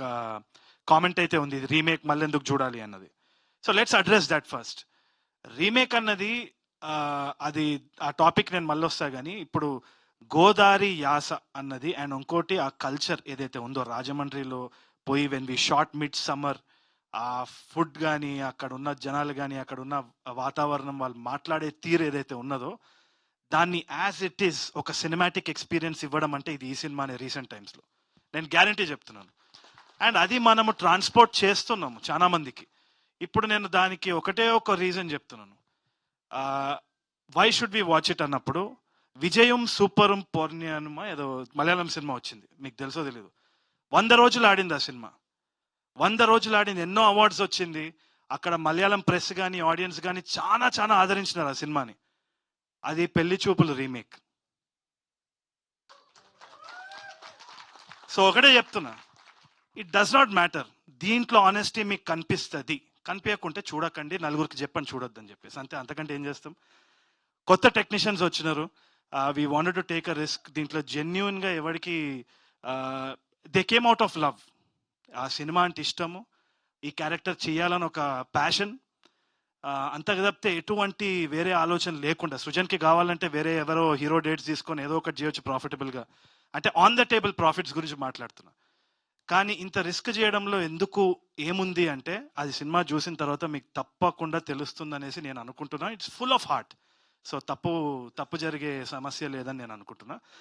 ఒక కామెంట్ అయితే ఉంది ఇది రీమేక్ మళ్ళీ ఎందుకు చూడాలి అన్నది. So let's address that first remake అన్నది అది ఆ టాపిక్ నేను మళ్ళీ వస్తా కానీ ఇప్పుడు గోదారి యాస అన్నది అండ్ ఇంకోటి ఆ కల్చర్ ఏదైతే ఉందో రాజమండ్రిలో పోయి when we shot mid summer ఆ ఫుడ్ కానీ అక్కడ ఉన్న జనాలు కానీ అక్కడ ఉన్న వాతావరణం వాళ్ళు మాట్లాడే తీరు ఏదైతే ఉన్నదో దాన్ని యాజ్ ఇట్ ఈస్ ఒక సినిమాటిక్ ఎక్స్పీరియన్స్ ఇవ్వడం అంటే ఇది ఈ సినిమానే రీసెంట్ టైమ్స్లో నేను గ్యారంటీ చెప్తున్నాను. అండ్ అది మనము ట్రాన్స్పోర్ట్ చేస్తున్నాము చాలా మందికి. ఇప్పుడు నేను దానికి ఒకటే ఒక రీజన్ చెప్తున్నాను. Why should we watch it అన్నప్పుడు విజయం సూపరం పౌర్ణ్యమా ఏదో మలయాళం సినిమా వచ్చింది. మీకు తెలుసో తెలీదు. వంద రోజులు ఆడింది ఆ సినిమా. వంద రోజులు ఆడింది. ఎన్నో అవార్డ్స్ వచ్చింది. అక్కడ మలయాళం ప్రెస్ కానీ ఆడియన్స్ కానీ చాలా చాలా ఆదరించినారు ఆ సినిమాని. అది పెళ్ళి చూపులు రీమేక్. సో ఒకటే చెప్తున్నా. ఇట్ డస్ నాట్ మ్యాటర్ దీంట్లో ఆనెస్టీ మీకు కనిపిస్తుంది. కనిపించకుంటే చూడకండి. నలుగురికి చెప్పండి చూడొద్దని చెప్పేసి. అంతే అంతకంటే ఏం చేస్తాం? కొత్త టెక్నీషియన్స్ వచ్చినారు. We wanted to take a risk దీంట్లో జెన్యున్గా ఎవరికి they came out of love ఆ సినిమా అంటే ఇష్టము. ఈ క్యారెక్టర్ చేయాలని ఒక ప్యాషన్ అంత తప్పితే ఎటువంటి వేరే ఆలోచన లేకుండా సృజన్కి కావాలంటే వేరే ఎవరో హీరో డేట్స్ తీసుకొని ఏదో ఒకటి చేయొచ్చు ప్రాఫిటబుల్గా అంటే ఆన్ ద టేబుల్ ప్రాఫిట్స్ గురించి మాట్లాడుతున్నా. కానీ ఇంత రిస్క్ చేయడంలో ఎందుకు ఏముంది అంటే అది సినిమా చూసిన తర్వాత మీకు తప్పకుండా తెలుస్తుంది అనేసి నేను అనుకుంటున్నా. It's full of heart so తప్పు తప్పు జరిగే సమస్య లేదని నేను అనుకుంటున్నా.